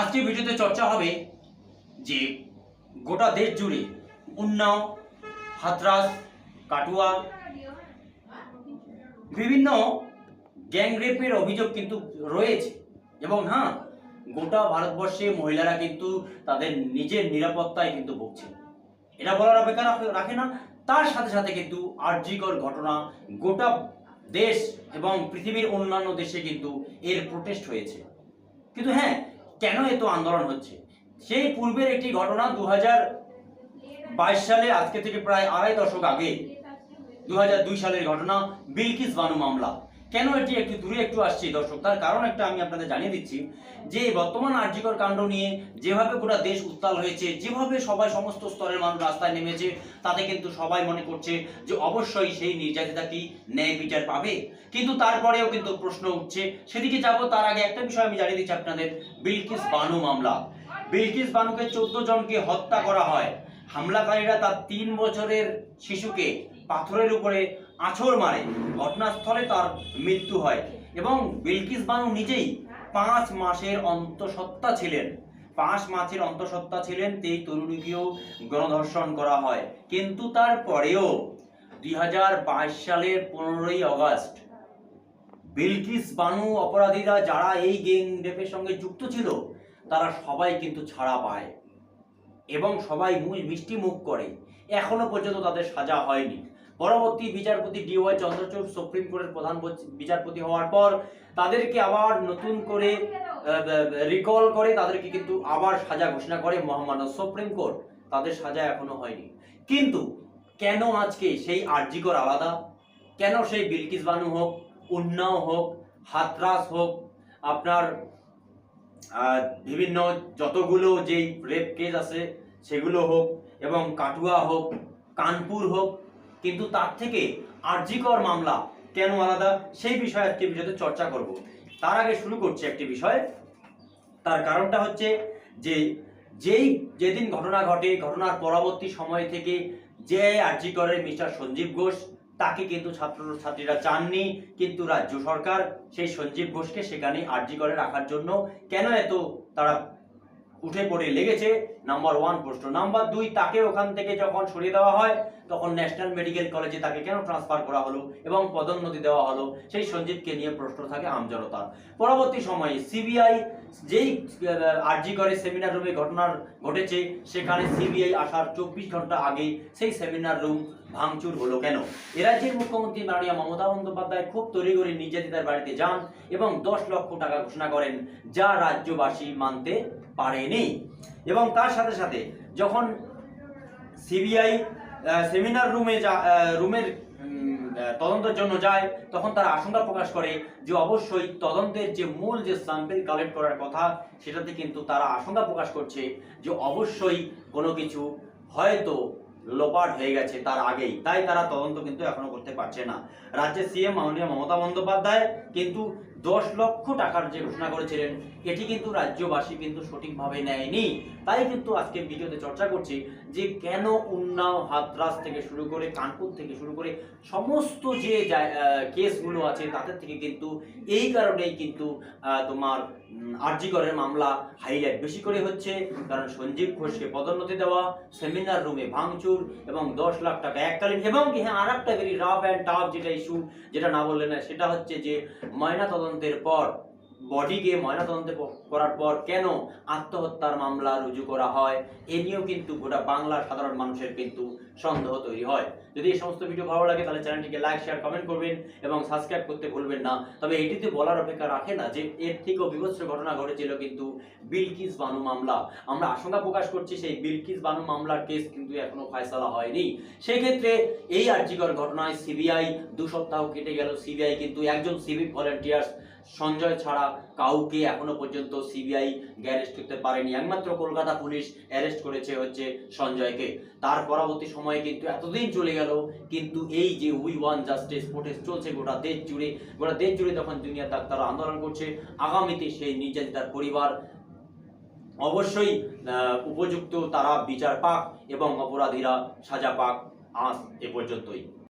আজকে ভিডিওতে চর্চা হবে যে গোটা দেশ জুড়ে উন্নাও, হাতরাস, কাটুয়া, বিভিন্ন গ্যাং রেপের অভিযোগ কিন্তু রয়েছে। এবং হ্যাঁ গোটা ভারতবর্ষে মহিলারা কিন্তু তাদের নিজের নিরাপত্তায় কিন্তু ভুগছে এটা বলার অপেক্ষা রাখে না। তার সাথে সাথে কিন্তু আর্যিকর ঘটনা গোটা দেশ এবং পৃথিবীর অন্যান্য দেশে কিন্তু এর প্রোটেস্ট হয়েছে। কিন্তু হ্যাঁ কেন এত আন্দোলন হচ্ছে? সেই পূর্বের একটি ঘটনা দু বাইশ সালে, আজকে থেকে প্রায় আড়াই দশক আগে দু হাজার দুই সালের ঘটনা, বিলকিস বানু মামলা। কেন এটি একটু দূরে একটু আসছি? দর্শক, তার কারণ একটা আমি আপনাদের জানিয়ে দিচ্ছি যে, বর্তমান আর্যিকর কাণ্ড নিয়ে যেভাবে গোটা দেশ উত্তাল হয়েছে, যেভাবে সবাই সমস্ত স্তরের মানুষ রাস্তায় নেমেছে, তাতে কিন্তু সবাই মনে করছে যে, অবশ্যই সেই নির্যাতিতা কি ন্যায় বিচার পাবে? কিন্তু তারপরেও কিন্তু প্রশ্ন উঠছে। সেদিকে যাব, তার আগে একটা বিষয় আমি জানিয়ে দিচ্ছি আপনাদের। বিলকিস বানু মামলা। বিলকিস বানুকে চোদ্দ জনকে হত্যা করা হয়। হামলাকারীরা তার তিন বছরের শিশুকে পাথরের উপরে আছড় মারে। ঘটনাস্থলে তার মৃত্যু হয় এবং বিলকিস বানু নিজেই পাঁচ মাসের অন্তঃসত্ত্বা ছিলেন। পাঁচ মাসের অন্তঃসত্ত্বা ছিলেন এই তরুণীকেও গণধর্ষণ করা হয়। কিন্তু তারপরেও দুই সালের পনেরোই আগস্ট বিলকিস বানু অপরাধীরা যারা এই গেং রেপের সঙ্গে যুক্ত ছিল, তারা সবাই কিন্তু ছাড়া পায় এবং সবাই মিষ্টি মুখ করে। এখনও পর্যন্ত তাদের সাজা হয়নি। পরবর্তী বিচারপতি ডিওয়াই চন্দ্রচূড় সুপ্রিম কোর্টের প্রধান বিচারপতি হওয়ার পর তাদেরকে আবার নতুন করে রিকল করে, তাদেরকে কিন্তু আবার সাজা ঘোষণা করে মহামান্য সুপ্রিম কোর্ট। তাদের সাজা এখনও হয়নি। কিন্তু কেন আজকে সেই আর্জিকর আলাদা? কেন সেই বিলকিস বানু হোক, উন্নাও হোক, হাতরাস হোক, আপনার বিভিন্ন যতগুলো যেই রেপ কেস আছে, সেগুলো হোক এবং কাটুয়া হোক, কানপুর হোক কিন্তু তার থেকে আরজিকর মামলা কেন আলাদা? সেই বিষয়ে আজকে ভিডিওতে চর্চা করব। তার আগে শুরু করছি একটি বিষয়। তার কারণটা হচ্ছে যে, যেই যেদিন ঘটনা ঘটে, ঘটনার পরবর্তী সময় থেকে যে আরজিকরের মিস্টার সঞ্জীব ঘোষ, তাকে কিন্তু ছাত্র ছাত্রীরা চাননি, কিন্তু রাজ্য সরকার সেই সঞ্জীব ঘোষকে সেখানে আরজি করে রাখার জন্য কেন এত তারা উঠে পড়ে লেগেছে নাম্বার ওয়ান প্রশ্ন। নাম্বার দুই, তাকে ওখান থেকে যখন সরিয়ে দেওয়া হয়, তখন ন্যাশনাল মেডিকেল কলেজে তাকে কেন ট্রান্সফার করা হলো এবং পদোন্নতি দেওয়া হলো, সেই সঞ্জীবকে নিয়ে প্রশ্ন থাকে আমজনতার। পরবর্তী সময়ে সিবিআই যেই আরজি করে সেমিনার রুমে ঘটনার, ঘটেছে, সেখানে সিবিআই আসার চব্বিশ ঘণ্টা আগে সেই সেমিনার রুম ভাঙচুর হলো কেন? এ রাজ্যের মুখ্যমন্ত্রী মাননীয় মমতা বন্দ্যোপাধ্যায় খুব তড়িঘড়ি নির্যাতিতার বাড়িতে যান এবং দশ লক্ষ টাকা ঘোষণা করেন, যা রাজ্যবাসী মানতে পারেনি। এবং তার সাথে সাথে যখন সিবিআই সেমিনার রুমে যা রুমের তদন্তের জন্য যায়, তখন তারা আশঙ্কা প্রকাশ করে যে অবশ্যই তদন্তের যে মূল যে স্যাম্পল কালেক্ট করার কথা, সেটাতে কিন্তু তারা আশঙ্কা প্রকাশ করছে যে অবশ্যই কোনো কিছু হয়তো লোপাট হয়ে গেছে তার আগেই। তাই তারা তদন্ত কিন্তু এখনও করতে পারছে না। রাজ্যের সিএম মাননীয় মমতা বন্দ্যোপাধ্যায় কিন্তু দশ লক্ষ টাকার যে ঘোষণা করেছিলেন, এটি কিন্তু রাজ্যবাসী কিন্তু সঠিকভাবে নেয়নি। তাই কিন্তু আজকে ভিডিওতে চর্চা করছি যে কেন উন্নাও হাতরাস থেকে শুরু করে কানপুর থেকে শুরু করে সমস্ত যে কেসগুলো আছে, তাদের থেকে কিন্তু এই কারণেই কিন্তু তোমার আরজিকরের মামলা হাইলাইট বেশি করে হচ্ছে। কারণ সঞ্জীব ঘোষকে পদোন্নতি দেওয়া সেমিনার রুমে ভাঙচুর এবং দশ লাখ টাকা এককালীন এবং হ্যাঁ আর একটা ভেরি রাফ অ্যান্ড টাফ যেটা ইস্যু যেটা না বললেন না সেটা হচ্ছে যে ময়না তদন্তের পর বডিকে ময়নাতদন্ত করার পর কেন আত্মহত্যার মামলা রুজু করা হয়, এ নিয়েও কিন্তু গোটা বাংলার সাধারণ মানুষের কিন্তু সন্দেহ তৈরি হয়। যদি এই সমস্ত ভিডিও ভালো লাগে, তাহলে চ্যানেলটিকে লাইক শেয়ার কমেন্ট করবেন এবং সাবস্ক্রাইব করতে ভুলবেন না। তবে এটিতে বলার অপেক্ষা রাখে না যে, এর থেকেও বিভৎস ঘটনা ঘটেছিল কিন্তু বিলকিস বানু মামলা। আমরা আশঙ্কা প্রকাশ করছি সেই বিলকিস বানু মামলার কেস কিন্তু এখনও ফয়সালা হয়নি। সেই ক্ষেত্রে এই আর্যিকর ঘটনায় সিবিআই দু সপ্তাহ কেটে গেল। সিবিআই কিন্তু একজন সিভিক ভলেন্টিয়ার্স সঞ্জয় ছাড়া কাউকে এখনও পর্যন্ত সিবিআই অ্যারেস্ট করতে পারেনি। একমাত্র কলকাতা পুলিশ অ্যারেস্ট করেছে হচ্ছে সঞ্জয়কে। তার পরবর্তী সময়ে কিন্তু এতদিন চলে গেল, কিন্তু এই যে উই ওয়ান জাস্টিস প্রোটেস্ট চলছে গোটা দেশ জুড়ে, গোটা দেশ জুড়ে তখন জুনিয়র ডাক্তাররা আন্দোলন করছে। আগামীতে সেই নির্যাতিতার পরিবার অবশ্যই উপযুক্ত তারা বিচার পাক এবং অপরাধীরা সাজা পাক আজ এ পর্যন্তই।